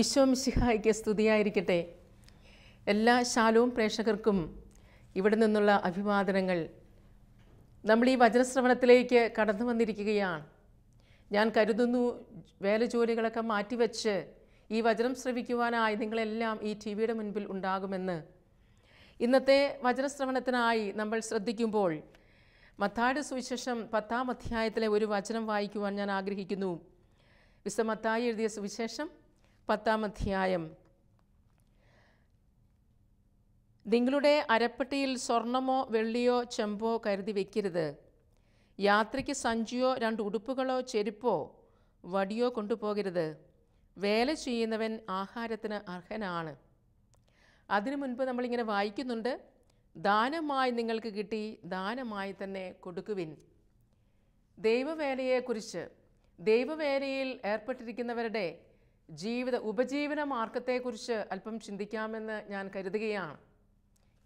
ഈശോ മിശിഹായ്ക്ക് സ്തുതിയായിരിക്കട്ടെ. എല്ലാ ശാലവും പ്രേക്ഷകർക്കും ഇവിടെ നിന്നുള്ള അഭിവാദനങ്ങൾ. നമ്മൾ ഈ വചനശ്രവണത്തിലേക്ക് കടന്നു വന്നിരിക്കുകയാണ്. ഞാൻ കരുതുന്നു വേല ജോലികളൊക്കെ മാറ്റിവെച്ച് ഈ വചനം ശ്രവിക്കുവാനായി നിങ്ങളെല്ലാം ഈ ടി വിയുടെ മുൻപിൽ ഉണ്ടാകുമെന്ന്. ഇന്നത്തെ വചനശ്രവണത്തിനായി നമ്മൾ ശ്രദ്ധിക്കുമ്പോൾ മത്തായുടെ സുവിശേഷം പത്താം അധ്യായത്തിലെ ഒരു വചനം വായിക്കുവാൻ ഞാൻ ആഗ്രഹിക്കുന്നു. വിശ്വമത്തായി എഴുതിയ സുവിശേഷം പത്താം അധ്യായം നിങ്ങളുടെ അരപ്പെട്ടിയിൽ സ്വർണമോ വെള്ളിയോ ചെമ്പോ കരുതി വയ്ക്കരുത് യാത്രയ്ക്ക് സഞ്ചിയോ രണ്ട് ഉടുപ്പുകളോ ചെരുപ്പോ വടിയോ കൊണ്ടുപോകരുത്. വേല ചെയ്യുന്നവൻ ആഹാരത്തിന് അർഹനാണ്. അതിനു മുൻപ് നമ്മളിങ്ങനെ വായിക്കുന്നുണ്ട് ദാനമായി നിങ്ങൾക്ക് കിട്ടി ദാനമായി തന്നെ കൊടുക്കുവിൻ. ദൈവവേലയെക്കുറിച്ച് ദൈവവേലയിൽ ഏർപ്പെട്ടിരിക്കുന്നവരുടെ ജീവിത ഉപജീവന മാർഗത്തെക്കുറിച്ച് അല്പം ചിന്തിക്കാമെന്ന് ഞാൻ കരുതുകയാണ്.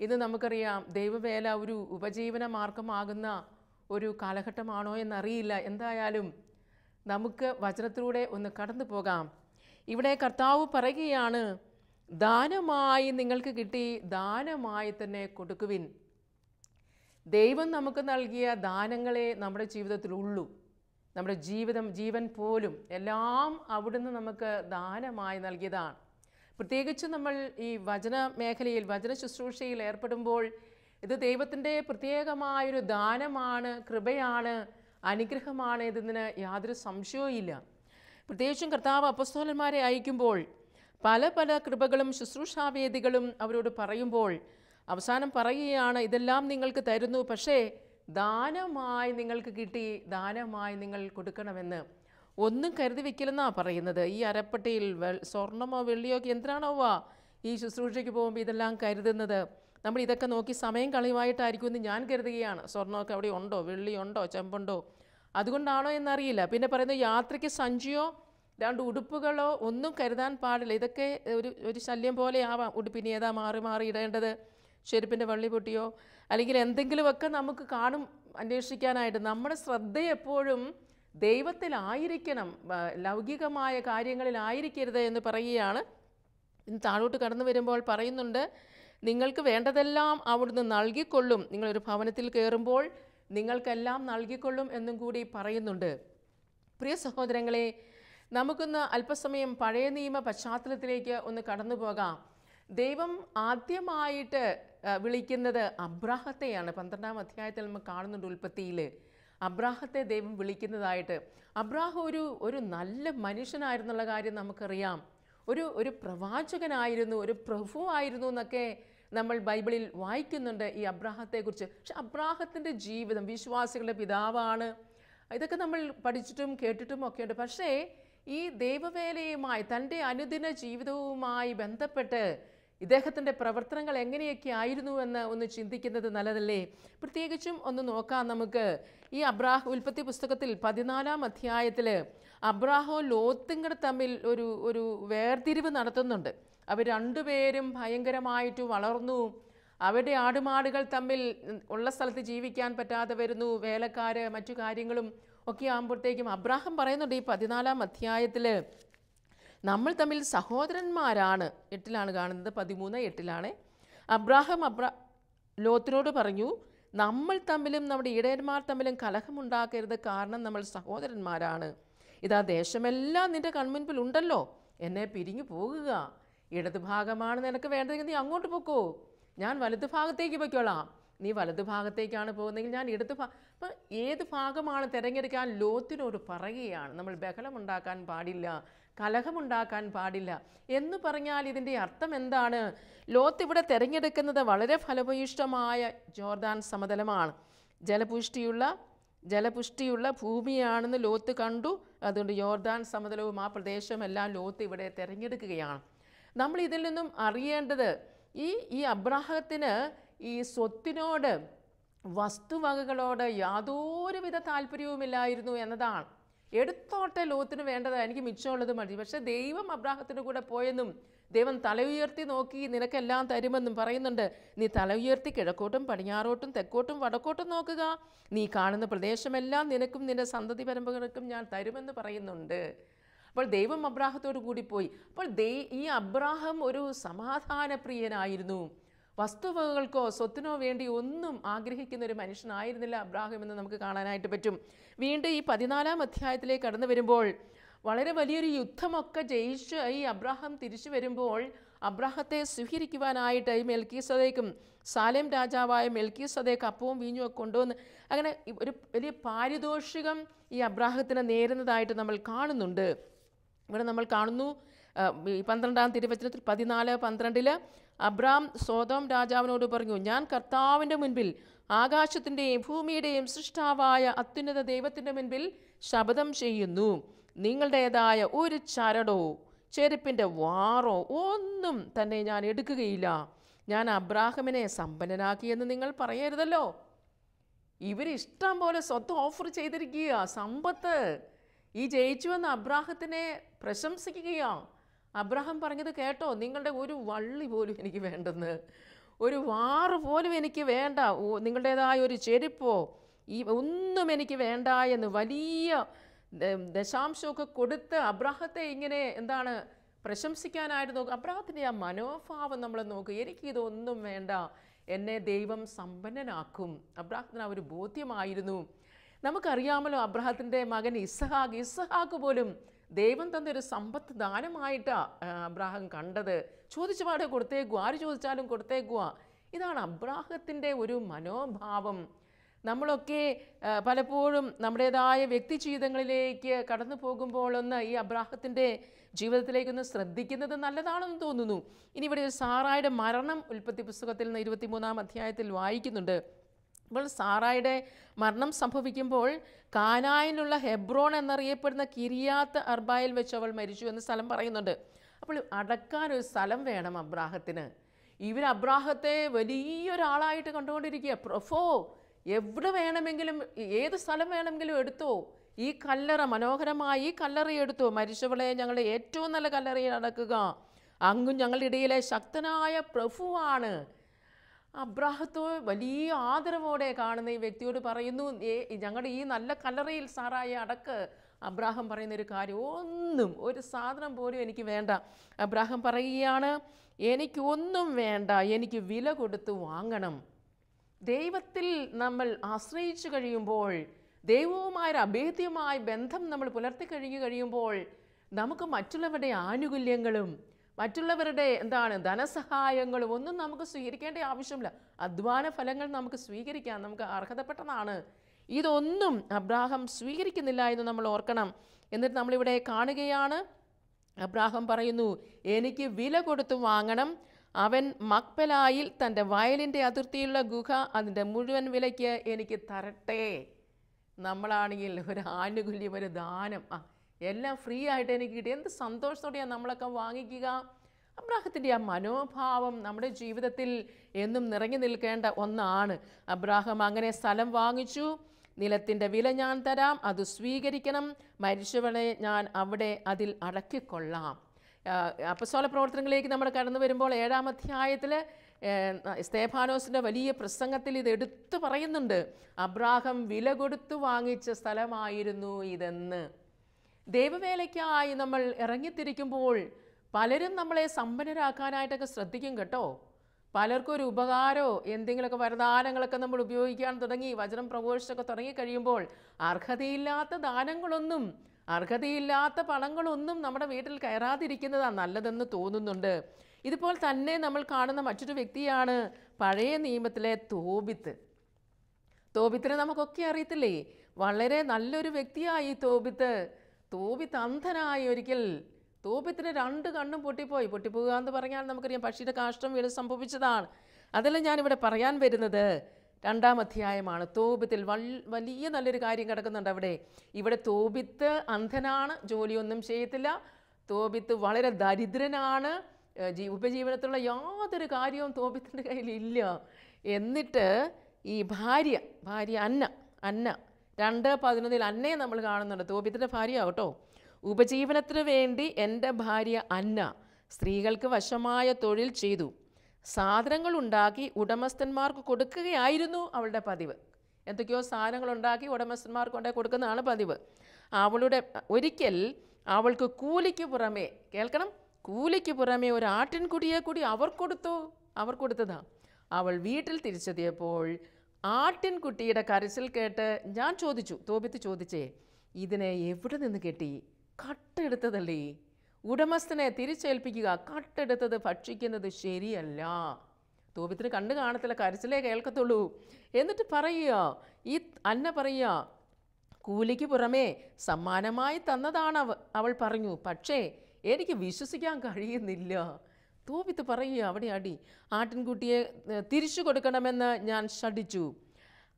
ഇന്ന് നമുക്കറിയാം ദൈവവേല ഒരു ഉപജീവന മാർഗമാകുന്ന ഒരു കാലഘട്ടമാണോ എന്നറിയില്ല. എന്തായാലും നമുക്ക് വചനത്തിലൂടെ ഒന്ന് കടന്നു പോകാം. ഇവിടെ കർത്താവ് പറയുകയാണ് ദാനമായി നിങ്ങൾക്ക് കിട്ടി ദാനമായി തന്നെ കൊടുക്കുവിൻ. ദൈവം നമുക്ക് നൽകിയ ദാനങ്ങളെ നമ്മുടെ ജീവിതത്തിൽ ഉള്ളൂ നമ്മുടെ ജീവിതം ജീവൻ പോലും എല്ലാം അവിടുന്ന് നമുക്ക് ദാനമായി നൽകിയതാണ്. പ്രത്യേകിച്ച് നമ്മൾ ഈ വചന മേഖലയിൽ വചന ശുശ്രൂഷയിൽ ഏർപ്പെടുമ്പോൾ ഇത് ദൈവത്തിന്റെ പ്രത്യേകമായൊരു ദാനമാണ് കൃപയാണ് അനുഗ്രഹമാണ് ഇതിന് യാതൊരു സംശയവും ഇല്ല. പ്രത്യേകിച്ചും കർത്താവ് അപ്പസ്തോലന്മാരെ അയക്കുമ്പോൾ പല പല കൃപകളും ശുശ്രൂഷാവേദികളും അവരോട് പറയുമ്പോൾ അവസാനം പറയുകയാണ് ഇതെല്ലാം നിങ്ങൾക്ക് തരുന്നു. പക്ഷേ ദാനമായി നിങ്ങൾക്ക് കിട്ടി ദാനമായി നിങ്ങൾ കൊടുക്കണമെന്ന് ഒന്നും കരുതി വെക്കില്ലെന്നാണ് പറയുന്നത്. ഈ അരപ്പട്ടിയിൽ വെ സ്വർണമോ വെള്ളിയോ ഒക്കെ എന്തിനാണോവാ ഈ ശുശ്രൂഷയ്ക്ക് പോകുമ്പോൾ ഇതെല്ലാം കരുതുന്നത്? നമ്മൾ ഇതൊക്കെ നോക്കി സമയം കളിയുമായിട്ടായിരിക്കും എന്ന് ഞാൻ കരുതുകയാണ്. സ്വർണമൊക്കെ അവിടെ ഉണ്ടോ? വെള്ളിയുണ്ടോ ചെമ്പുണ്ടോ? അതുകൊണ്ടാണോ എന്നറിയില്ല. പിന്നെ പറയുന്നത് യാത്രയ്ക്ക് സഞ്ചിയോ രണ്ട് ഉടുപ്പുകളോ ഒന്നും കരുതാൻ പാടില്ല. ഇതൊക്കെ ഒരു ഒരു ശല്യം പോലെ ആവാം. ഉടുപ്പിനി ഏതാ മാറി മാറി ഇടേണ്ടത്? ചെരുപ്പിന്റെ വള്ളി പൊട്ടിയോ? അല്ലെങ്കിൽ എന്തെങ്കിലുമൊക്കെ നമുക്ക് കാണും അന്വേഷിക്കാനായിട്ട്. നമ്മുടെ ശ്രദ്ധ എപ്പോഴും ദൈവത്തിലായിരിക്കണം ലൗകികമായ കാര്യങ്ങളിലായിരിക്കരുത് എന്ന് പറയുകയാണ്. ഇന്ന് താഴോട്ട് കടന്നു വരുമ്പോൾ പറയുന്നുണ്ട് നിങ്ങൾക്ക് വേണ്ടതെല്ലാം അവിടുന്ന് നൽകിക്കൊള്ളും. നിങ്ങളൊരു ഭവനത്തിൽ കയറുമ്പോൾ നിങ്ങൾക്കെല്ലാം നൽകിക്കൊള്ളും എന്നും കൂടി പറയുന്നുണ്ട്. പ്രിയ സഹോദരങ്ങളെ നമുക്കൊന്ന് അല്പസമയം പഴയ നിയമ പശ്ചാത്തലത്തിലേക്ക് ഒന്ന് കടന്നു പോകാം. ദൈവം ആദ്യമായിട്ട് വിളിക്കുന്നത് അബ്രാഹത്തെയാണ്. പന്ത്രണ്ടാം അധ്യായത്തിൽ നമ്മൾ കാണുന്നുണ്ട് ഉൽപ്പത്തിയിൽ അബ്രാഹത്തെ ദൈവം വിളിക്കുന്നതായിട്ട്. അബ്രാഹം ഒരു ഒരു നല്ല മനുഷ്യനായിരുന്നുള്ള കാര്യം നമുക്കറിയാം. ഒരു ഒരു പ്രവാചകനായിരുന്നു ഒരു പ്രഭു ആയിരുന്നു എന്നൊക്കെ നമ്മൾ ബൈബിളിൽ വായിക്കുന്നുണ്ട് ഈ അബ്രാഹത്തെക്കുറിച്ച്. പക്ഷെ അബ്രാഹത്തിന്റെ ജീവിതം വിശ്വാസികളുടെ പിതാവാണ്. ഇതൊക്കെ നമ്മൾ പഠിച്ചിട്ടും കേട്ടിട്ടും ഒക്കെ ഉണ്ട്. പക്ഷേ ഈ ദൈവവേലയുമായി തന്റെ അനുദിന ജീവിതവുമായി ബന്ധപ്പെട്ട് ഇദ്ദേഹത്തിന്റെ പ്രവർത്തനങ്ങൾ എങ്ങനെയൊക്കെ ആയിരുന്നു എന്ന് ഒന്ന് ചിന്തിക്കുന്നത് നല്ലതല്ലേ? പ്രത്യേകിച്ചും ഒന്ന് നോക്കാം നമുക്ക്. ഈ അബ്രാഹ് ഉൽപ്പത്തി പുസ്തകത്തിൽ പതിനാലാം അധ്യായത്തിൽ അബ്രാഹോ ലോത്തും തമ്മിൽ ഒരു ഒരു വേർതിരിവ് നടത്തുന്നുണ്ട്. അവർ രണ്ടുപേരും ഭയങ്കരമായിട്ട് വളർന്നു. അവരുടെ ആടുമാടുകൾ തമ്മിൽ ഉള്ള സ്ഥലത്ത് ജീവിക്കാൻ പറ്റാതെ വരുന്നു. വേലക്കാര് മറ്റു കാര്യങ്ങളും ഒക്കെ ആകുമ്പോഴത്തേക്കും അബ്രാഹം പറയുന്നുണ്ട് ഈ പതിനാലാം അധ്യായത്തിൽ നമ്മൾ തമ്മിൽ സഹോദരന്മാരാണ്. എട്ടിലാണ് കാണുന്നത് പതിമൂന്ന് എട്ടിലാണ്. അബ്രാഹം അബ്ര ലോത്തിനോട് പറഞ്ഞു നമ്മൾ തമ്മിലും നമ്മുടെ ഇടയന്മാർ തമ്മിലും കലഹമുണ്ടാക്കരുത് കാരണം നമ്മൾ സഹോദരന്മാരാണ്. ഇതാ ദേശമെല്ലാം നിന്റെ കൺമുൻപിൽ ഉണ്ടല്ലോ. എന്നെ പിരിഞ്ഞു പോകുക. ഇടത് ഭാഗമാണ് നിനക്ക് വേണ്ടതെങ്കിൽ നീ അങ്ങോട്ട് പോക്കോ. ഞാൻ വലത് ഭാഗത്തേക്ക് പൊയ്ക്കോളാം. നീ വലത് ഭാഗത്തേക്കാണ് പോകുന്നതെങ്കിൽ ഞാൻ ഇടത് ഭാ അപ്പം ഏത് ഭാഗമാണ് തിരഞ്ഞെടുക്കാൻ ലോത്തിനോട് പറയുകയാണ്. നമ്മൾ ബഹളമുണ്ടാക്കാൻ പാടില്ല. കലഹമുണ്ടാക്കാൻ പാടില്ല. എന്ന് പറഞ്ഞാൽ ഇതിന്റെ അർത്ഥം എന്താണ്? ലോത്ത് ഇവിടെ തിരഞ്ഞെടുക്കുന്നത് വളരെ ഫലഭൂയിഷ്ടമായ ജോർദാൻ സമതലമാണ്. ജലപുഷ്ടിയുള്ള ജലപുഷ്ടിയുള്ള ഭൂമിയാണെന്ന് ലോത്ത് കണ്ടു. അതുകൊണ്ട് ജോർദാൻ സമതലവും ആ പ്രദേശമെല്ലാം ലോത്ത് ഇവിടെ തിരഞ്ഞെടുക്കുകയാണ്. നമ്മൾ ഇതിൽ നിന്നും അറിയേണ്ടത് ഈ ഈ അബ്രാഹത്തിന് ഈ സ്വത്തിനോട് വസ്തുവകകളോട് യാതൊരുവിധ താല്പര്യവുമില്ലായിരുന്നു എന്നതാണ്. എടുത്തോട്ടെ ലോകത്തിന് വേണ്ടത് എനിക്ക് മിച്ചമുള്ളത് മതി. പക്ഷെ ദൈവം അബ്രാഹത്തിന് കൂടെ പോയെന്നും ദൈവം തല ഉയർത്തി നോക്കി നിനക്കെല്ലാം തരുമെന്നും പറയുന്നുണ്ട്. നീ തല ഉയർത്തി കിഴക്കോട്ടും പടിഞ്ഞാറോട്ടും തെക്കോട്ടും വടക്കോട്ടും നോക്കുക. നീ കാണുന്ന പ്രദേശമെല്ലാം നിനക്കും നിന്റെ സന്തതി പരമ്പരക്കും ഞാൻ തരുമെന്ന് പറയുന്നുണ്ട്. അപ്പോൾ ദൈവം അബ്രാഹത്തോട് കൂടി പോയി. അപ്പോൾ ദൈ ഈ അബ്രാഹം ഒരു സമാധാനപ്രിയനായിരുന്നു. വസ്തുവകകൾക്കോ സ്വത്തിനോ വേണ്ടി ഒന്നും ആഗ്രഹിക്കുന്ന ഒരു മനുഷ്യനായിരുന്നില്ല അബ്രാഹിം എന്ന് നമുക്ക് കാണാനായിട്ട് പറ്റും. വീണ്ടും ഈ പതിനാലാം അധ്യായത്തിലേക്ക് കടന്നു വരുമ്പോൾ വളരെ വലിയൊരു യുദ്ധമൊക്കെ ജയിച്ച് ഈ അബ്രാഹം തിരിച്ചു വരുമ്പോൾ അബ്രാഹത്തെ സ്വീകരിക്കുവാനായിട്ട് ഈ മെൽക്കീസതേക്കും സാലേം രാജാവായ മെൽക്കീസതേക്ക് അപ്പവും വീഞ്ഞും ഒക്കെ കൊണ്ടുവന്ന് അങ്ങനെ ഒരു വലിയ പാരിതോഷികം ഈ അബ്രാഹത്തിന് നേരുന്നതായിട്ട് നമ്മൾ കാണുന്നുണ്ട്. ഇവിടെ നമ്മൾ കാണുന്നു പന്ത്രണ്ടാം തിരുവചനത്തിൽ പതിനാല് പന്ത്രണ്ടിൽ അബ്രാം സോതോം രാജാവിനോട് പറഞ്ഞു ഞാൻ കർത്താവിന്റെ മുൻപിൽ ആകാശത്തിന്റെയും ഭൂമിയുടെയും സൃഷ്ടാവായ അത്യുന്നത ദൈവത്തിന്റെ മുൻപിൽ ശപഥം ചെയ്യുന്നു. നിങ്ങളുടേതായ ഒരു ചരടോ ചെരുപ്പിന്റെ വാറോ ഒന്നും തന്നെ ഞാൻ എടുക്കുകയില്ല. ഞാൻ അബ്രാഹമിനെ സമ്പന്നനാക്കിയെന്ന് നിങ്ങൾ പറയരുതല്ലോ. ഇവരിഷ്ടം പോലെ സ്വത്ത് ഓഫർ ചെയ്തിരിക്കുക സമ്പത്ത്. ഈ ജയിച്ചു വന്ന അബ്രാഹത്തിനെ പ്രശംസിക്കുകയാണ് അബ്രാഹം പറഞ്ഞത് കേട്ടോ നിങ്ങളുടെ ഒരു വള്ളി പോലും എനിക്ക് വേണ്ടെന്ന്. ഒരു വാറ് പോലും എനിക്ക് വേണ്ട. നിങ്ങളുടേതായ ഒരു ചെരുപ്പോ ഈ ഒന്നും എനിക്ക് വേണ്ട എന്ന് വലിയ ദശാംശമൊക്കെ കൊടുത്ത് അബ്രാഹത്തെ ഇങ്ങനെ എന്താണ് പ്രശംസിക്കാനായിട്ട് നോക്കുക അബ്രാഹത്തിന്റെ ആ മനോഭാവം നമ്മൾ നോക്കുക എനിക്കിതൊന്നും വേണ്ട. എന്നെ ദൈവം സമ്പന്നനാക്കും. അബ്രാഹത്തിന് ആ ഒരു ബോധ്യമായിരുന്നു. നമുക്കറിയാമല്ലോ അബ്രാഹത്തിന്റെ മകൻ ഇസഹാക്ക് ഇസഹാക്ക് പോലും ദൈവം തന്നൊരു സമ്പത്ത് ദാനമായിട്ടാണ് അബ്രാഹം കണ്ടത്. ചോദിച്ച പാടെ കൊടുത്തേക്കുക ആര് ചോദിച്ചാലും കൊടുത്തേക്കുക ഇതാണ് അബ്രാഹത്തിന്റെ ഒരു മനോഭാവം. നമ്മളൊക്കെ പലപ്പോഴും നമ്മുടേതായ വ്യക്തി ജീവിതങ്ങളിലേക്ക് കടന്നു പോകുമ്പോഴൊന്ന് ഈ അബ്രാഹത്തിന്റെ ജീവിതത്തിലേക്കൊന്ന് ശ്രദ്ധിക്കുന്നത് നല്ലതാണെന്ന് തോന്നുന്നു. ഇനി ഇവിടെ സാറായുടെ മരണം ഉൽപ്പത്തി പുസ്തകത്തിൽ നിന്ന് ഇരുപത്തിമൂന്നാം അധ്യായത്തിൽ വായിക്കുന്നുണ്ട്. അപ്പോൾ സാറായുടെ മരണം സംഭവിക്കുമ്പോൾ കാനായിലുള്ള ഹെബ്രോൺ എന്നറിയപ്പെടുന്ന കിരിയാത്ത് അർബായിൽ വെച്ച് അവൾ മരിച്ചു എന്ന് സ്ഥലം പറയുന്നുണ്ട്. അപ്പോൾ അടക്കാൻ ഒരു സ്ഥലം വേണം അബ്രാഹത്തിന്. ഇവർ അബ്രാഹത്തെ വലിയൊരാളായിട്ട് കണ്ടുകൊണ്ടിരിക്കുക. പ്രൊഫോ എവിടെ വേണമെങ്കിലും ഏത് സ്ഥലം വേണമെങ്കിലും എടുത്തോ. ഈ കല്ലറ മനോഹരമായി ഈ കല്ലറ എടുത്തോ. മരിച്ചവളെ ഞങ്ങളുടെ ഏറ്റവും നല്ല കല്ലറയിൽ അടക്കുക. അങ്ങും ഞങ്ങളുടെ ഇടയിലെ ശക്തനായ പ്രഭുവാണ്. അബ്രാഹത്തോ വലിയ ആദരവോടെ കാണുന്ന ഈ വ്യക്തിയോട് പറയുന്നു "ഏ, ഞങ്ങളുടെ ഈ നല്ല കല്ലറയിൽ സാറായ അടക്ക്. അബ്രാഹം പറയുന്ന ഒരു കാര്യം ഒന്നും ഒരു സാധനം പോലും എനിക്ക് വേണ്ട. അബ്രാഹം പറയുകയാണ് എനിക്കൊന്നും വേണ്ട എനിക്ക് വില കൊടുത്ത് വാങ്ങണം. ദൈവത്തിൽ നമ്മൾ ആശ്രയിച്ചു കഴിയുമ്പോൾ ദൈവവുമായൊരു അഭേദ്യമായ ബന്ധം നമ്മൾ പുലർത്തി കഴിഞ്ഞു കഴിയുമ്പോൾ നമുക്ക് മറ്റുള്ളവരുടെ ആനുകൂല്യങ്ങളും മറ്റുള്ളവരുടെ എന്താണ് ധനസഹായങ്ങളും ഒന്നും നമുക്ക് സ്വീകരിക്കേണ്ട ആവശ്യമില്ല. അധ്വാന ഫലങ്ങൾ നമുക്ക് സ്വീകരിക്കാം. നമുക്ക് അർഹതപ്പെട്ടതാണ്. ഇതൊന്നും അബ്രാഹം സ്വീകരിക്കുന്നില്ല എന്ന് നമ്മൾ ഓർക്കണം. എന്നിട്ട് നമ്മളിവിടെ കാണുകയാണ്. അബ്രാഹം പറയുന്നു എനിക്ക് വില കൊടുത്ത് വാങ്ങണം. അവൻ മക്പലായിൽ തന്റെ വയലിന്റെ അതിർത്തിയുള്ള ഗുഹ അതിന്റെ മുഴുവൻ വിലയ്ക്ക് എനിക്ക് തരട്ടെ. നമ്മളാണെങ്കിൽ ഒരു ആനുകൂല്യം ഒരു ദാനം. ആ എല്ലാം ഫ്രീ ആയിട്ട് എനിക്ക് കിട്ടി. എന്ത് സന്തോഷത്തോടെയാണ് നമ്മളൊക്കെ വാങ്ങിക്കുക. അബ്രാഹത്തിന്റെ ആ മനോഭാവം നമ്മുടെ ജീവിതത്തിൽ എന്നും നിറഞ്ഞു നിൽക്കേണ്ട ഒന്നാണ്. അബ്രാഹം അങ്ങനെ സ്ഥലം വാങ്ങിച്ചു. നിലത്തിന്റെ വില ഞാൻ തരാം. അത് സ്വീകരിക്കണം. മരിച്ചവളെ ഞാൻ അവിടെ അതിൽ അടക്കിക്കൊള്ളാം. അപ്പസോല പ്രവർത്തനങ്ങളിലേക്ക് നമ്മൾ കടന്നു വരുമ്പോൾ ഏഴാം അധ്യായത്തിൽ സ്തേഫാനോസിന്റെ വലിയ പ്രസംഗത്തിൽ ഇത് എടുത്തു പറയുന്നുണ്ട്. അബ്രാഹം വില കൊടുത്തു വാങ്ങിച്ച സ്ഥലമായിരുന്നു ഇതെന്ന്. ദൈവവേലയ്ക്കായി നമ്മൾ ഇറങ്ങിത്തിരിക്കുമ്പോൾ പലരും നമ്മളെ സമ്പന്നരാക്കാനായിട്ടൊക്കെ ശ്രദ്ധിക്കും കേട്ടോ. പലർക്കും ഒരു ഉപകാരമോ എന്തെങ്കിലുമൊക്കെ വരദാനങ്ങളൊക്കെ നമ്മൾ ഉപയോഗിക്കാൻ തുടങ്ങി വചനം പ്രഘോഷിച്ചൊക്കെ തുടങ്ങി കഴിയുമ്പോൾ അർഹതയില്ലാത്ത ദാനങ്ങളൊന്നും അർഹതയില്ലാത്ത പണങ്ങളൊന്നും നമ്മുടെ വീട്ടിൽ കയറാതിരിക്കുന്നതാണ് നല്ലതെന്ന് തോന്നുന്നുണ്ട്. ഇതുപോലെ തന്നെ നമ്മൾ കാണുന്ന മറ്റൊരു വ്യക്തിയാണ് പഴയ നിയമത്തിലെ തോബിത്ത്. തോബിത്തിനെ നമുക്കൊക്കെ അറിയത്തില്ലേ? വളരെ നല്ലൊരു വ്യക്തിയായി തോബിത്ത്. തോബിത്ത് അന്ധനായി ഒരിക്കൽ തോബിത്തിന് രണ്ട് കണ്ണും പൊട്ടിപ്പോയി. പൊട്ടിപ്പോവുക എന്ന് പറഞ്ഞാൽ നമുക്കറിയാം പക്ഷിയുടെ കാഷ്ടം വീട് സംഭവിച്ചതാണ്. അതല്ല ഞാനിവിടെ പറയാൻ വരുന്നത്? രണ്ടാം അധ്യായമാണ്. തോബിത്തിൽ വൽ വലിയ നല്ലൊരു കാര്യം കിടക്കുന്നുണ്ട് അവിടെ. ഇവിടെ തോപിത്ത് അന്ധനാണ് ജോലിയൊന്നും ചെയ്യത്തില്ല. തോപിത്ത് വളരെ ദരിദ്രനാണ്. ജീ ഉപജീവനത്തിലുള്ള യാതൊരു കാര്യവും തോപിത്തിന്റെ കയ്യിലില്ല. എന്നിട്ട് ഈ ഭാര്യ ഭാര്യ അന്ന അന്ന രണ്ട് പതിനൊന്നിൽ അന്നയെ നമ്മൾ കാണുന്നുണ്ട്. തോബിത്തിന്റെ ഭാര്യ കേട്ടോ ഉപജീവനത്തിന് വേണ്ടി എന്റെ ഭാര്യ അന്ന സ്ത്രീകൾക്ക് വശമായ തൊഴിൽ ചെയ്തു. സാധനങ്ങൾ ഉണ്ടാക്കി ഉടമസ്ഥന്മാർക്ക് കൊടുക്കുകയായിരുന്നു അവളുടെ പതിവ്. എന്തൊക്കെയോ സാധനങ്ങൾ ഉണ്ടാക്കി ഉടമസ്ഥന്മാർക്ക് കൊണ്ടേ കൊടുക്കുന്നതാണ് പതിവ്. അവളുടെ ഒരിക്കൽ അവൾക്ക് കൂലിക്ക് പുറമേ കേൾക്കണം കൂലിക്ക് പുറമേ ഒരു ആട്ടിൻകുടിയെ കൂടി അവർ കൊടുത്തു. അവർ കൊടുത്തതാ. അവൾ വീട്ടിൽ തിരിച്ചെത്തിയപ്പോൾ ആട്ടിൻകുട്ടിയുടെ കരച്ചിൽ കേട്ട് ഞാൻ ചോദിച്ചു തോപിത്ത് ചോദിച്ചേ ഇതിനെ എവിടെ നിന്ന് കെട്ടി? കട്ടെടുത്തതല്ലേ? ഉടമസ്ഥനെ തിരിച്ചേൽപ്പിക്കുക കട്ടെടുത്തത് ഭക്ഷിക്കുന്നത് ശരിയല്ല. തോപിത്തിന് കണ്ടു കാണത്തില്ല കരച്ചിലേ കേൾക്കത്തുള്ളൂ. എന്നിട്ട് പറയുക ഈ അന്ന പറയുക കൂലിക്ക് പുറമേ സമ്മാനമായി തന്നതാണ് അവൾ പറഞ്ഞു. പക്ഷേ എനിക്ക് വിശ്വസിക്കാൻ കഴിയുന്നില്ല. തോപിത്ത് പറയുക അവിടെ അടി ആട്ടിൻകുട്ടിയെ തിരിച്ചു കൊടുക്കണമെന്ന് ഞാൻ ശഠിച്ചു.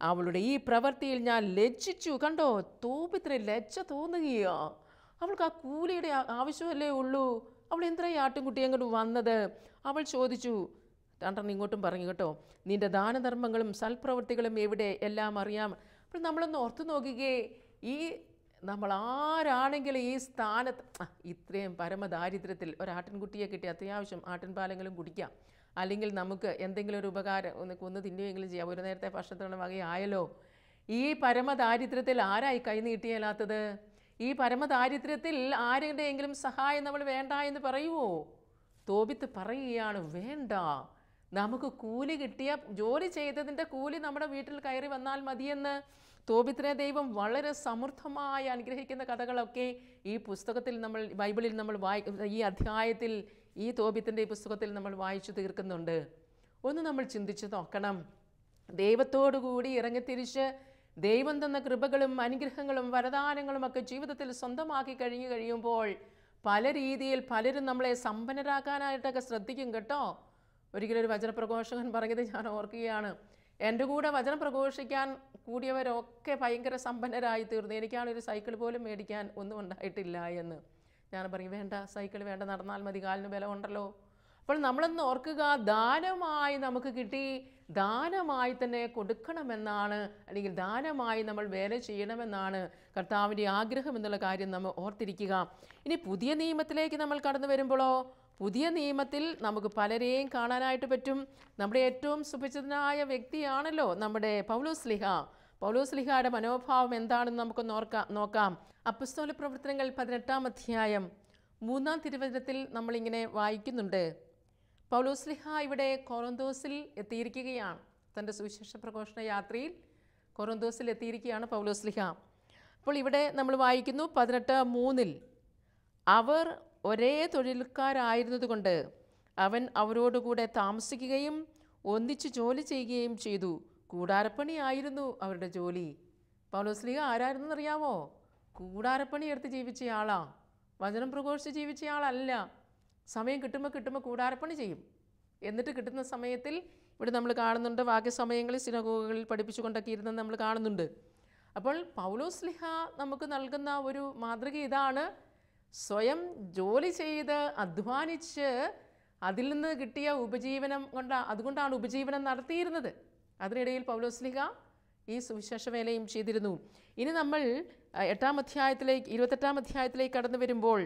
അവളുടെ ഈ പ്രവൃത്തിയിൽ ഞാൻ ലജ്ജിച്ചു. കണ്ടോ തോപിത്തിന് ലജ്ജ തോന്നുകയോ? അവൾക്ക് ആ കൂലിയുടെ ആവശ്യമല്ലേ ഉള്ളൂ. അവൾ എന്തിനാ ഈ ആട്ടിൻകുട്ടിയെ കൊണ്ട് വന്നത്? അവൾ ചോദിച്ചു. രണ്ടെണ്ണം ഇങ്ങോട്ടും പറഞ്ഞു കേട്ടോ. നിന്റെ ദാനധർമ്മങ്ങളും സൽപ്രവൃത്തികളും എവിടെ? എല്ലാം അറിയാം. അപ്പോൾ നമ്മളൊന്ന് ഓർത്തു നോക്കുകയെ ഈ നമ്മൾ ആരാണെങ്കിലും ഈ സ്ഥാനത്ത് ഇത്രയും പരമദാരിദ്ര്യത്തിൽ ഒരാട്ടിൻകുട്ടിയെ കിട്ടി അത്യാവശ്യം ആട്ടിൻപാലെങ്കിലും കുടിക്കാം. അല്ലെങ്കിൽ നമുക്ക് എന്തെങ്കിലും ഒരു ഉപകാരം ഒന്ന് കൊന്ന് തിന്നുമെങ്കിലും ചെയ്യാം. ഒരു നേരത്തെ ഭക്ഷണത്തിനുള്ള വകയായല്ലോ. ഈ പരമദാരിദ്ര്യത്തിൽ ആരായി കൈ നീട്ടിയല്ലാത്തത് ഈ പരമദാരിദ്ര്യത്തിൽ ആരുടെയെങ്കിലും സഹായം നമ്മൾ വേണ്ട എന്ന് പറയുമോ തോപിത്ത് പറയുകയാണ് വേണ്ട. നമുക്ക് കൂലി കിട്ടിയ ജോലി ചെയ്തതിന്റെ കൂലി നമ്മുടെ വീട്ടിൽ കയറി വന്നാൽ മതിയെന്ന്. തോപിത്തിനെ ദൈവം വളരെ സമൃദ്ധമായി അനുഗ്രഹിക്കുന്ന കഥകളൊക്കെ ഈ പുസ്തകത്തിൽ നമ്മൾ ബൈബിളിൽ നമ്മൾ വായി ഈ അധ്യായത്തിൽ ഈ തോപിത്തിന്റെ ഈ പുസ്തകത്തിൽ നമ്മൾ വായിച്ചു തീർക്കുന്നുണ്ട്. ഒന്ന് നമ്മൾ ചിന്തിച്ചു നോക്കണം. ദൈവത്തോടു കൂടി ഇറങ്ങിത്തിരിച്ച് ദൈവം തന്ന കൃപകളും അനുഗ്രഹങ്ങളും വരദാനങ്ങളും ഒക്കെ ജീവിതത്തിൽ സ്വന്തമാക്കി കഴിഞ്ഞു കഴിയുമ്പോൾ പല രീതിയിൽ പലരും നമ്മളെ സമ്പന്നരാക്കാനായിട്ടൊക്കെ ശ്രദ്ധിക്കും കേട്ടോ. ഒരിക്കലും ഒരു വചനപ്രഘോഷകൻ പറഞ്ഞത് ഞാൻ ഓർക്കുകയാണ്. എന്റെ കൂടെ വചനം പ്രഘോഷിക്കാൻ കൂടിയവരൊക്കെ ഭയങ്കര സമ്പന്നരായി തീർന്നു. എനിക്കാണൊരു സൈക്കിൾ പോലും മേടിക്കാൻ ഒന്നും ഉണ്ടായിട്ടില്ല എന്ന്. ഞാൻ പറയും വേണ്ട സൈക്കിൾ വേണ്ട നടന്നാൽ മതി കാലിന് ബലം ഉണ്ടല്ലോ. അപ്പോൾ നമ്മളൊന്ന് ഓർക്കുക ദാനമായി നമുക്ക് കിട്ടി. ദാനമായി തന്നെ കൊടുക്കണമെന്നാണ് അല്ലെങ്കിൽ ദാനമായി നമ്മൾ വേല ചെയ്യണമെന്നാണ് കർത്താവിന്റെ ആഗ്രഹം എന്നുള്ള കാര്യം നമ്മൾ ഓർത്തിരിക്കുക. ഇനി പുതിയ നിയമത്തിലേക്ക് നമ്മൾ കടന്നു വരുമ്പോഴോ? പുതിയ നിയമത്തിൽ നമുക്ക് പലരെയും കാണാനായിട്ട് പറ്റും. നമ്മുടെ ഏറ്റവും സുപരിചിതനായ വ്യക്തിയാണല്ലോ നമ്മുടെ പൗലോസ് ലിഹ. പൗലോസ് ലിഹയുടെ മനോഭാവം എന്താണെന്ന് നമുക്ക് നോക്കാം നോക്കാം. അപ്പസ്തോല പ്രവർത്തനങ്ങൾ പതിനെട്ടാം അധ്യായം മൂന്നാം തിരുവചനത്തിൽ നമ്മളിങ്ങനെ വായിക്കുന്നുണ്ട്. പൗലോസ് പൗലോസ്ലിഹ ഇവിടെ കൊറന്തോസിൽ എത്തിയിരിക്കുകയാണ്. തന്റെ സുവിശേഷ പ്രഘോഷണ യാത്രയിൽ കൊറന്തോസിൽ എത്തിയിരിക്കുകയാണ് പൗലോസ് പൗലോസ്ലിഹ അപ്പോൾ ഇവിടെ നമ്മൾ വായിക്കുന്നു പതിനെട്ട് മൂന്നിൽ. അവർ ഒരേ തൊഴിൽക്കാരായിരുന്നതുകൊണ്ട് അവൻ അവരോടുകൂടെ താമസിക്കുകയും ഒന്നിച്ച് ജോലി ചെയ്യുകയും ചെയ്തു. കൂടാരപ്പണിയായിരുന്നു അവരുടെ ജോലി. പൗലോസ്ലിഹ ആരായിരുന്നു അറിയാമോ കൂടാരപ്പണി എടുത്ത് ജീവിച്ച ആളാ. വചനം പ്രഘോഷിച്ച് ജീവിച്ച ആളല്ല. സമയം കിട്ടുമ്പോൾ കിട്ടുമ്പോൾ കൂടാരപ്പണി ചെയ്യും. എന്നിട്ട് കിട്ടുന്ന സമയത്തിൽ ഇവിടെ നമ്മൾ കാണുന്നുണ്ട് ബാക്കി സമയങ്ങളിൽ സിനഗോഗുകളിൽ പഠിപ്പിച്ചുകൊണ്ടൊക്കെ ഇരുന്ന് നമ്മൾ കാണുന്നുണ്ട്. അപ്പോൾ പൗലോസ്ലിഹ നമുക്ക് നൽകുന്ന ഒരു മാതൃക ഇതാണ്. സ്വയം ജോലി ചെയ്ത് അധ്വാനിച്ച് അതിൽ നിന്ന് കിട്ടിയ ഉപജീവനം കൊണ്ട് അതുകൊണ്ടാണ് ഉപജീവനം നടത്തിയിരുന്നത്. അതിനിടയിൽ പൗലോസ്ലിഹ ഈ സുവിശേഷ വേലയും ചെയ്തിരുന്നു. ഇനി നമ്മൾ എട്ടാം അധ്യായത്തിലേക്ക് ഇരുപത്തെട്ടാം അധ്യായത്തിലേക്ക് കടന്നു വരുമ്പോൾ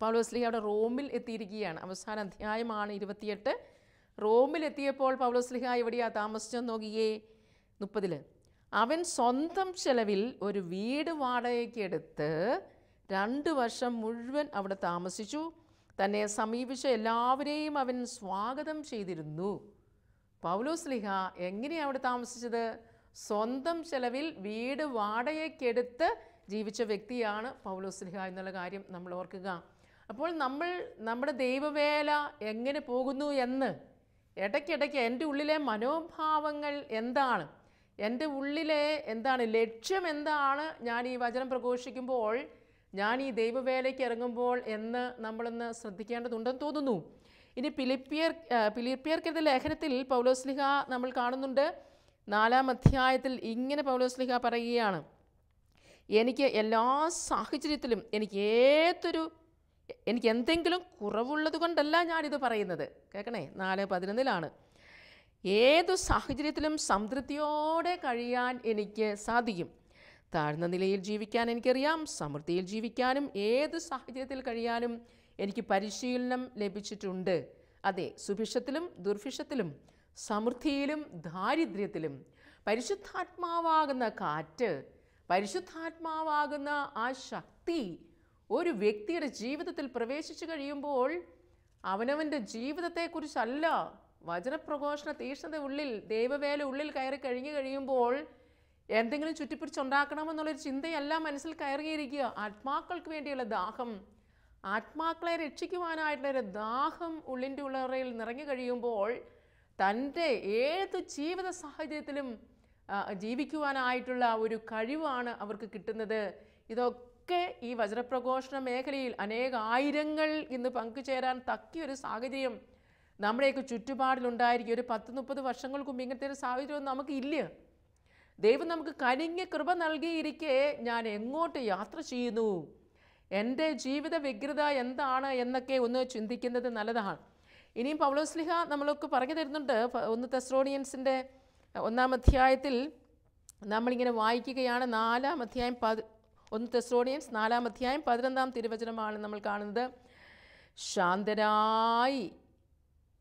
പൗലോസ്ലിഹ അവിടെ റോമിൽ എത്തിയിരിക്കുകയാണ്. അവസാന അധ്യായമാണ് ഇരുപത്തിയെട്ട്. റോമിൽ എത്തിയപ്പോൾ പൗലോസ്ലിഹ എവിടെയാണ് താമസിച്ചെന്ന് നോക്കിയേ. മുപ്പതിൽ അവൻ സ്വന്തം ചെലവിൽ ഒരു വീട് വാടകയ്ക്ക് എടുത്ത് രണ്ട് വർഷം മുഴുവൻ അവിടെ താമസിച്ചു. തന്നെ സമീപിച്ച എല്ലാവരെയും അവൻ സ്വാഗതം ചെയ്തിരുന്നു. പൗലോസ് ലിഹ എങ്ങനെയാണ് അവിടെ താമസിച്ചത്? സ്വന്തം ചെലവിൽ വീട് വാടകയ്ക്കെടുത്ത് ജീവിച്ച വ്യക്തിയാണ് പൗലോസ് ലിഹ എന്നുള്ള കാര്യം നമ്മൾ ഓർക്കുക. അപ്പോൾ നമ്മൾ നമ്മുടെ ദൈവവേല എങ്ങനെ പോകുന്നു എന്ന്? ഇടയ്ക്കിടയ്ക്ക് എന്റെ ഉള്ളിലെ മനോഭാവങ്ങൾ എന്താണ്? എന്റെ ഉള്ളിലെ എന്താണ് ലക്ഷ്യം എന്താണ്? ഞാൻ ഈ വചനം പ്രഘോഷിക്കുമ്പോൾ ഞാൻ ഈ ദൈവവേലയ്ക്ക് ഇറങ്ങുമ്പോൾ എന്ന് നമ്മളൊന്ന് ശ്രദ്ധിക്കേണ്ടതുണ്ടെന്ന് തോന്നുന്നു. ഇനി പിലിപ്പിയർ പിലിപ്പിയർക്കെതിരെ ലേഖനത്തിൽ പൗലോസ്ലിഹ നമ്മൾ കാണുന്നുണ്ട്. നാലാം അധ്യായത്തിൽ ഇങ്ങനെ പൗലോസ്ലിഹ പറയുകയാണ്. എനിക്ക് എല്ലാ സാഹചര്യത്തിലും എനിക്ക് ഏതൊരു എനിക്ക് എന്തെങ്കിലും കുറവുള്ളത് കൊണ്ടല്ല ഞാനിത് പറയുന്നത്. കേൾക്കണേ? നാല് പതിനൊന്നിലാണ്. ഏതു സാഹചര്യത്തിലും സംതൃപ്തിയോടെ കഴിയാൻ എനിക്ക് സാധിക്കും. താഴ്ന്ന നിലയിൽ ജീവിക്കാൻ എനിക്കറിയാം സമൃദ്ധിയിൽ ജീവിക്കാനും ഏത് സാഹചര്യത്തിൽ കഴിയാനും എനിക്ക് പരിശീലനം ലഭിച്ചിട്ടുണ്ട്. അതെ സുഭിക്ഷത്തിലും ദുർഭിക്ഷത്തിലും സമൃദ്ധിയിലും ദാരിദ്ര്യത്തിലും. പരിശുദ്ധാത്മാവാകുന്ന കാറ്റ് പരിശുദ്ധാത്മാവാകുന്ന ആ ശക്തി ഒരു വ്യക്തിയുടെ ജീവിതത്തിൽ പ്രവേശിച്ചു കഴിയുമ്പോൾ അവനവന്റെ ജീവിതത്തെക്കുറിച്ചല്ല വചനപ്രഘോഷണ തീഷ്ണത ഉള്ളിൽ ദൈവവേല ഉള്ളിൽ കയറി കഴിഞ്ഞു കഴിയുമ്പോൾ എന്തെങ്കിലും ചുറ്റിപ്പിടിച്ചുണ്ടാക്കണമെന്നുള്ളൊരു ചിന്തയല്ല മനസ്സിൽ കയറിയിരിക്കുക. ആത്മാക്കൾക്ക് വേണ്ടിയുള്ള ദാഹം. ആത്മാക്കളെ രക്ഷിക്കുവാനായിട്ടുള്ളൊരു ദാഹം ഉള്ളിന്റെ ഉള്ളറയിൽ നിറഞ്ഞു കഴിയുമ്പോൾ തന്റെ ഏത് ജീവിത സാഹചര്യത്തിലും ജീവിക്കുവാനായിട്ടുള്ള ഒരു കഴിവാണ് അവർക്ക് കിട്ടുന്നത്. ഇതൊക്കെ ഈ വജ്രപ്രഘോഷണ മേഖലയിൽ അനേക ആയിരങ്ങൾ ഇന്ന് പങ്കുചേരാൻ തക്കിയൊരു സാഹചര്യം. നമ്മുടെയൊക്കെ ചുറ്റുപാടിലുണ്ടായിരിക്കും. ഒരു പത്ത് മുപ്പത് വർഷങ്ങൾക്കും ഇങ്ങനത്തെ ഒരു സാഹചര്യം നമുക്കില്ല. ദൈവം നമുക്ക് കനിഞ്ഞ കൃപ നൽകിയിരിക്കെ ഞാൻ എങ്ങോട്ട് യാത്ര ചെയ്യുന്നു? എന്റെ ജീവിത വ്യഗ്രത എന്താണ് എന്നൊക്കെ ഒന്ന് ചിന്തിക്കുന്നത് നല്ലതാണ്. ഇനിയും പൗലോസ്ലിഹ നമ്മളൊക്കെ പറഞ്ഞു തരുന്നുണ്ട്. ഒന്ന് തെസ്രോണിയൻസിന്റെ ഒന്നാം അധ്യായത്തിൽ നമ്മളിങ്ങനെ വായിക്കുകയാണ്. നാലാം അധ്യായം പതി ഒന്ന് തെസ്രോണിയൻസ് നാലാം അധ്യായം പതിനൊന്നാം തിരുവചനമാണ് നമ്മൾ കാണുന്നത്. ശാന്തരായി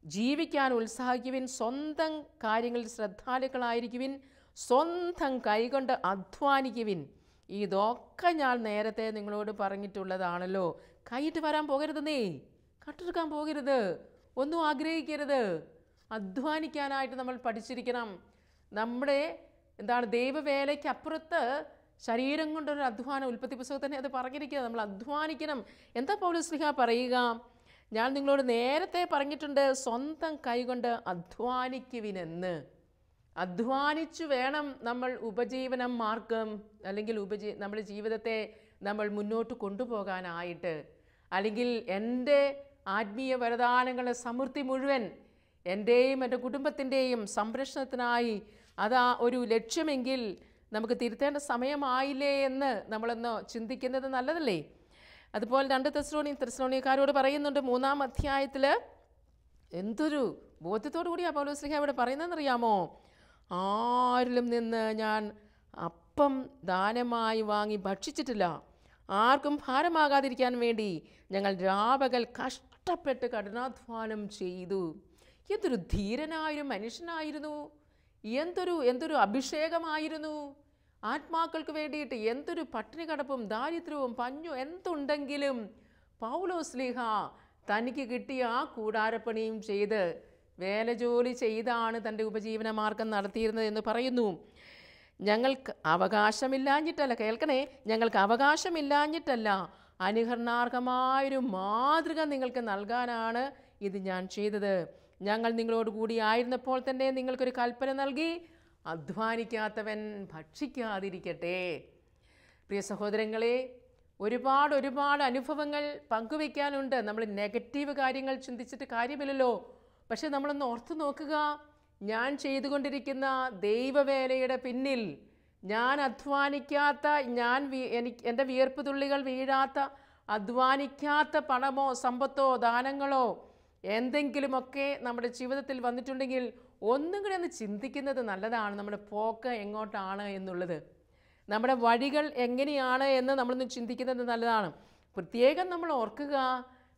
ജീവിക്കാൻ ഉത്സാഹിക്കുവിൻ സ്വന്തം കാര്യങ്ങളിൽ ശ്രദ്ധാലുക്കളായിരിക്കുവിൻ സ്വന്തം കൈകൊണ്ട് അധ്വാനിക്കുവിൻ. ഇതൊക്കെ ഞാൻ നേരത്തെ നിങ്ങളോട് പറഞ്ഞിട്ടുള്ളതാണല്ലോ. കൈയിട്ട് വരാൻ പോകരുത് നീ കട്ടെടുക്കാൻ പോകരുത്. ഒന്നും ആഗ്രഹിക്കരുത്. അധ്വാനിക്കാനായിട്ട് നമ്മൾ പഠിച്ചിരിക്കണം. നമ്മുടെ എന്താണ് ദൈവവേലയ്ക്ക് അപ്പുറത്ത് ശരീരം കൊണ്ടൊരു അധ്വാനം ഉൽപ്പത്തി പുസ്തകം തന്നെ അത് പറഞ്ഞിരിക്കുക. നമ്മൾ അധ്വാനിക്കണം. എന്താ പൗലസ്ലിഹ പറയുക? ഞാൻ നിങ്ങളോട് നേരത്തെ പറഞ്ഞിട്ടുണ്ട് സ്വന്തം കൈകൊണ്ട് അധ്വാനിക്കുവിനെന്ന് അധ്വാനിച്ചു വേണം നമ്മൾ ഉപജീവനം മാർഗം അല്ലെങ്കിൽ ഉപജീ നമ്മുടെ ജീവിതത്തെ നമ്മൾ മുന്നോട്ട് കൊണ്ടുപോകാനായിട്ട്. അല്ലെങ്കിൽ എന്റെ ആത്മീയ വരദാനങ്ങളെ സമൃദ്ധി മുഴുവൻ എന്റെയും എന്റെ കുടുംബത്തിന്റെയും സംരക്ഷണത്തിനായി അതാ ഒരു ലക്ഷ്യമെങ്കിൽ നമുക്ക് തിരുത്തേണ്ട സമയമായില്ലേ എന്ന് നമ്മളൊന്ന് ചിന്തിക്കുന്നത് നല്ലതല്ലേ? അതുപോലെ രണ്ട് തെസ്ലോണി തെസ്ലോണിക്കാരോട് പറയുന്നുണ്ട് മൂന്നാം അധ്യായത്തിൽ എന്തൊരു ബോധ്യത്തോടു കൂടിയാണ് പൗലോസ്ലിഹ ഇവിടെ പറയുന്നതെന്നറിയാമോ? ആരിലും നിന്ന് ഞാൻ അപ്പം ദാനമായി വാങ്ങി ഭക്ഷിച്ചിട്ടില്ല. ആർക്കും ഭാരമാകാതിരിക്കാൻ വേണ്ടി ഞങ്ങൾ രാപകൽ കഷ്ടപ്പെട്ട് കഠിനാധ്വാനം ചെയ്തു. എന്തൊരു ധീരനായൊരു മനുഷ്യനായിരുന്നു. എന്തൊരു എന്തൊരു അഭിഷേകമായിരുന്നു. ആത്മാക്കൾക്ക് വേണ്ടിയിട്ട് എന്തൊരു പട്ടിണി കടപ്പും ദാരിദ്ര്യവും പഞ്ഞു എന്തുണ്ടെങ്കിലും പൗലോസ്ലിഹ തനിക്ക് കിട്ടിയ ആ കൂടാരപ്പണിയും ചെയ്ത് വേല ജോലി ചെയ്താണ് തന്റെ ഉപജീവന മാർഗം നടത്തിയിരുന്നത് എന്ന് പറയുന്നു. ഞങ്ങൾക്ക് അവകാശമില്ലാഞ്ഞിട്ടല്ല കേൾക്കണേ ഞങ്ങൾക്ക് അവകാശമില്ലാഞ്ഞിട്ടല്ല. അനുകരണാർഹമായൊരു മാതൃക നിങ്ങൾക്ക് നൽകാനാണ് ഇത് ഞാൻ ചെയ്തത്. ഞങ്ങൾ നിങ്ങളോട് കൂടി ആയിരുന്നപ്പോൾ തന്നെ നിങ്ങൾക്കൊരു കൽപ്പന നൽകി. അധ്വാനിക്കാത്തവൻ ഭക്ഷിക്കാതിരിക്കട്ടെ. പ്രിയ സഹോദരങ്ങളെ ഒരുപാട് ഒരുപാട് അനുഭവങ്ങൾ പങ്കുവെക്കാനുണ്ട് നമ്മൾ നെഗറ്റീവ് കാര്യങ്ങൾ ചിന്തിച്ചിട്ട് കാര്യമില്ലല്ലോ. പക്ഷെ നമ്മളൊന്ന് ഓർത്ത് നോക്കുക. ഞാൻ ചെയ്തുകൊണ്ടിരിക്കുന്ന ദൈവവേലയുടെ പിന്നിൽ ഞാൻ അധ്വാനിക്കാത്ത ഞാൻ എനിക്ക് എന്റെ വിയർപ്പ് തുള്ളികൾ വീഴാത്ത അധ്വാനിക്കാത്ത പണമോ സമ്പത്തോ ദാനങ്ങളോ എന്തെങ്കിലുമൊക്കെ നമ്മുടെ ജീവിതത്തിൽ വന്നിട്ടുണ്ടെങ്കിൽ ഒന്നും കൂടി ഒന്ന് ചിന്തിക്കുന്നത് നല്ലതാണ്. നമ്മുടെ പോക്ക് എങ്ങോട്ടാണ് എന്നുള്ളത്. നമ്മുടെ വഴികൾ എങ്ങനെയാണ് എന്ന് നമ്മളൊന്ന് ചിന്തിക്കുന്നത് നല്ലതാണ്. പ്രത്യേകം നമ്മൾ ഓർക്കുക.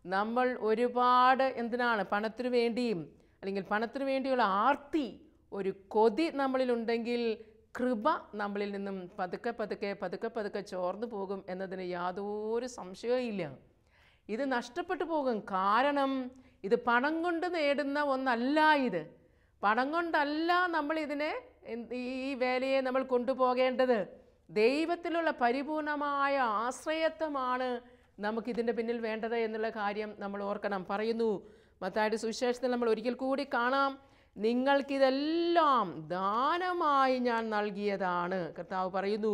നമ്മൾ ഒരുപാട് എന്തിനാണ്? പണത്തിനു വേണ്ടിയും അല്ലെങ്കിൽ പണത്തിനു വേണ്ടിയുള്ള ആർത്തി ഒരു കൊതി നമ്മളിലുണ്ടെങ്കിൽ കൃപ നമ്മളിൽ നിന്നും പതുക്കെ പതുക്കെ പതുക്കെ പതുക്കെ ചോർന്നു പോകും എന്നതിന് യാതൊരു സംശയവുമില്ല ഇത് നഷ്ടപ്പെട്ടു പോകും. കാരണം ഇത് പണം കൊണ്ട് നേടുന്ന ഒന്നല്ല ഇത്. പണം കൊണ്ടല്ല നമ്മളിതിനെ ഈ വേലയെ നമ്മൾ കൊണ്ടുപോകേണ്ടത്. ദൈവത്തിലുള്ള പരിപൂർണമായ ആശ്രയത്വമാണ് നമുക്കിതിന്റെ പിന്നിൽ വേണ്ടത് എന്നുള്ള കാര്യം നമ്മൾ ഓർക്കണം. പറയുന്നു മത്തായുടെ സുവിശേഷത്തിൽ നമ്മൾ ഒരിക്കൽ കൂടി കാണാം നിങ്ങൾക്കിതെല്ലാം ദാനമായി ഞാൻ നൽകിയതാണ്. കർത്താവ് പറയുന്നു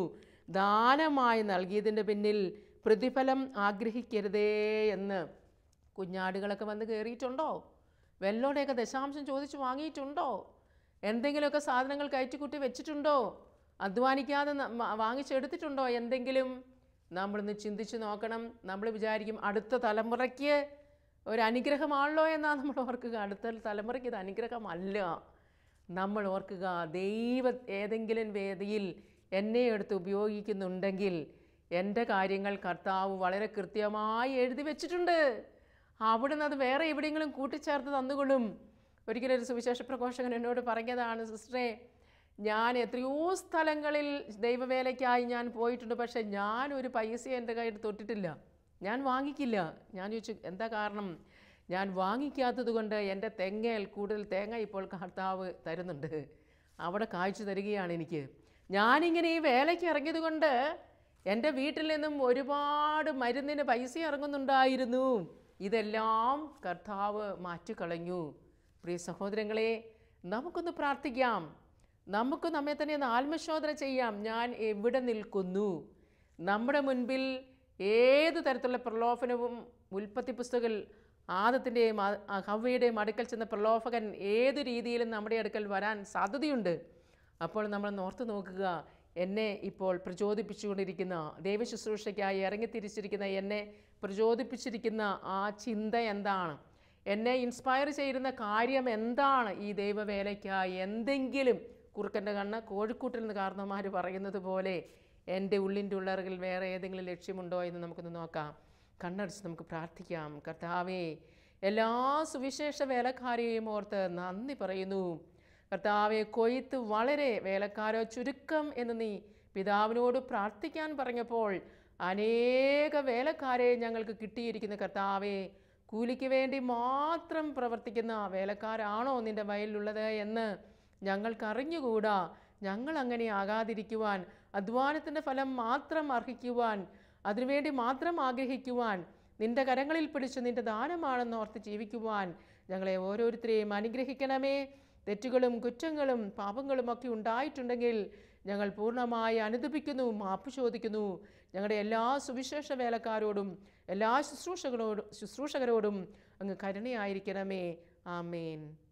ദാനമായി നൽകിയതിന്റെ പിന്നിൽ പ്രതിഫലം ആഗ്രഹിക്കരുതേ എന്ന്. കുഞ്ഞാടുകളൊക്കെ വന്ന് കയറിയിട്ടുണ്ടോ വെല്ലോടെയൊക്കെ ദശാംശം ചോദിച്ച് വാങ്ങിയിട്ടുണ്ടോ? എന്തെങ്കിലുമൊക്കെ സാധനങ്ങൾ കയറ്റിക്കുട്ടി വെച്ചിട്ടുണ്ടോ? അധ്വാനിക്കാതെ വാങ്ങിച്ചെടുത്തിട്ടുണ്ടോ എന്തെങ്കിലും? നമ്മളൊന്ന് ചിന്തിച്ച് നോക്കണം. നമ്മൾ വിചാരിക്കും അടുത്ത തലമുറയ്ക്ക് ഒരു അനുഗ്രഹമാണല്ലോ എന്നാണ് നമ്മൾ ഓർക്കുക. അടുത്ത തലമുറയ്ക്ക് ഇത് അനുഗ്രഹമല്ല. നമ്മൾ ഓർക്കുക ദൈവ ഏതെങ്കിലും വേദിയിൽ എന്നെ എടുത്ത് ഉപയോഗിക്കുന്നുണ്ടെങ്കിൽ എന്റെ കാര്യങ്ങൾ കർത്താവ് വളരെ കൃത്യമായി എഴുതി വെച്ചിട്ടുണ്ട്. അവിടുന്ന് അത് വേറെ എവിടെയെങ്കിലും കൂട്ടിച്ചേർത്ത് തന്നുകൊള്ളും. ഒരിക്കലും ഒരു സുവിശേഷ പ്രഘോഷകൻ എന്നോട് പറഞ്ഞതാണ് സിസ്റ്ററെ ഞാൻ എത്രയോ സ്ഥലങ്ങളിൽ ദൈവവേലയ്ക്കായി ഞാൻ പോയിട്ടുണ്ട് പക്ഷേ ഞാൻ ഒരു പൈസ എന്റെ കയ്യിൽ തൊട്ടിട്ടില്ല. ഞാൻ വാങ്ങിക്കില്ല. ഞാൻ ചോദിച്ചു എന്താ കാരണം? ഞാൻ വാങ്ങിക്കാത്തത് കൊണ്ട് എന്റെ തെങ്ങയിൽ കൂടുതൽ തേങ്ങ ഇപ്പോൾ കർത്താവ് തരുന്നുണ്ട്. അവിടെ കാഴ്ച തരികയാണ് എനിക്ക്. ഞാനിങ്ങനെ ഈ വേലയ്ക്ക് ഇറങ്ങിയത് കൊണ്ട് എന്റെ വീട്ടിൽ നിന്നും ഒരുപാട് മരുന്നിന് പൈസ ഇറങ്ങുന്നുണ്ടായിരുന്നു. ഇതെല്ലാം കർത്താവ് മാറ്റിക്കളഞ്ഞു. പ്രിയ സഹോദരങ്ങളെ നമുക്കൊന്ന് പ്രാർത്ഥിക്കാം. നമുക്ക് നമ്മെ തന്നെ ഒന്ന് ആത്മശോധന ചെയ്യാം. ഞാൻ എവിടെ നിൽക്കുന്നു? നമ്മുടെ മുൻപിൽ ഏത് തരത്തിലുള്ള പ്രലോഭനവും ഉൽപ്പത്തി പുസ്തകത്തിൽ ആദത്തിന്റെയും ഹവയുടെയും അടുക്കൽ ചെന്ന പ്രലോഭകൻ ഏത് രീതിയിലും നമ്മുടെ അടുക്കൽ വരാൻ സാധ്യതയുണ്ട്. അപ്പോൾ നമ്മൾ നോർത്ത് നോക്കുക. എന്നെ ഇപ്പോൾ പ്രചോദിപ്പിച്ചുകൊണ്ടിരിക്കുന്ന ദൈവശുശ്രൂഷയ്ക്കായി ഇറങ്ങിത്തിരിച്ചിരിക്കുന്ന എന്നെ പ്രചോദിപ്പിച്ചിരിക്കുന്ന ആ ചിന്ത എന്താണ്? എന്നെ ഇൻസ്പയർ ചെയ്യുന്ന കാര്യം എന്താണ് ഈ ദൈവവേലയ്ക്കായി? എന്തെങ്കിലും കുറുക്കന്റെ കണ്ണ് കോഴിക്കൂട്ടിൽ നിന്ന് കാർന്നമാർ പറയുന്നത് പോലെ എന്റെ ഉള്ളിന്റെ ഉള്ളറകിൽ വേറെ ഏതെങ്കിലും ലക്ഷ്യമുണ്ടോ എന്ന് നമുക്കൊന്ന് നോക്കാം. കണ്ണടച്ച് നമുക്ക് പ്രാർത്ഥിക്കാം. കർത്താവേ എല്ലാ സുവിശേഷ വേലക്കാരെയും ഓർത്ത് നന്ദി പറയുന്നു. കർത്താവെ കൊയ്ത്ത് വളരെ വേലക്കാരോ ചുരുക്കം എന്ന് നീ പിതാവിനോട് പ്രാർത്ഥിക്കാൻ പറഞ്ഞപ്പോൾ അനേക വേലക്കാരെ ഞങ്ങൾക്ക് കിട്ടിയിരിക്കുന്ന കർത്താവെ കൂലിക്ക് വേണ്ടി മാത്രം പ്രവർത്തിക്കുന്ന വേലക്കാരാണോ നിന്റെ വയലിലുള്ളത് എന്ന് ഞങ്ങൾക്കറിഞ്ഞുകൂടാ. ഞങ്ങൾ അങ്ങനെ ആകാതിരിക്കുവാൻ അധ്വാനത്തിന്റെ ഫലം മാത്രം അർഹിക്കുവാൻ അതിനുവേണ്ടി മാത്രം ആഗ്രഹിക്കുവാൻ നിന്റെ കരങ്ങളിൽ പിടിച്ച് നിന്റെ ദാനമാണെന്ന് ഓർത്ത് ജീവിക്കുവാൻ ഞങ്ങളെ ഓരോരുത്തരെയും അനുഗ്രഹിക്കണമേ. തെറ്റുകളും കുറ്റങ്ങളും പാപങ്ങളും ഒക്കെ ഉണ്ടായിട്ടുണ്ടെങ്കിൽ ഞങ്ങൾ പൂർണമായി അനുദപിക്കുന്നു മാപ്പ് ചോദിക്കുന്നു. ഞങ്ങളുടെ എല്ലാ സുവിശേഷ വേലക്കാരോടും എല്ലാ ശുശ്രൂഷകളോടും ശുശ്രൂഷകരോടും അങ്ങ് കരുണയായിരിക്കണമേ. ആമേൻ.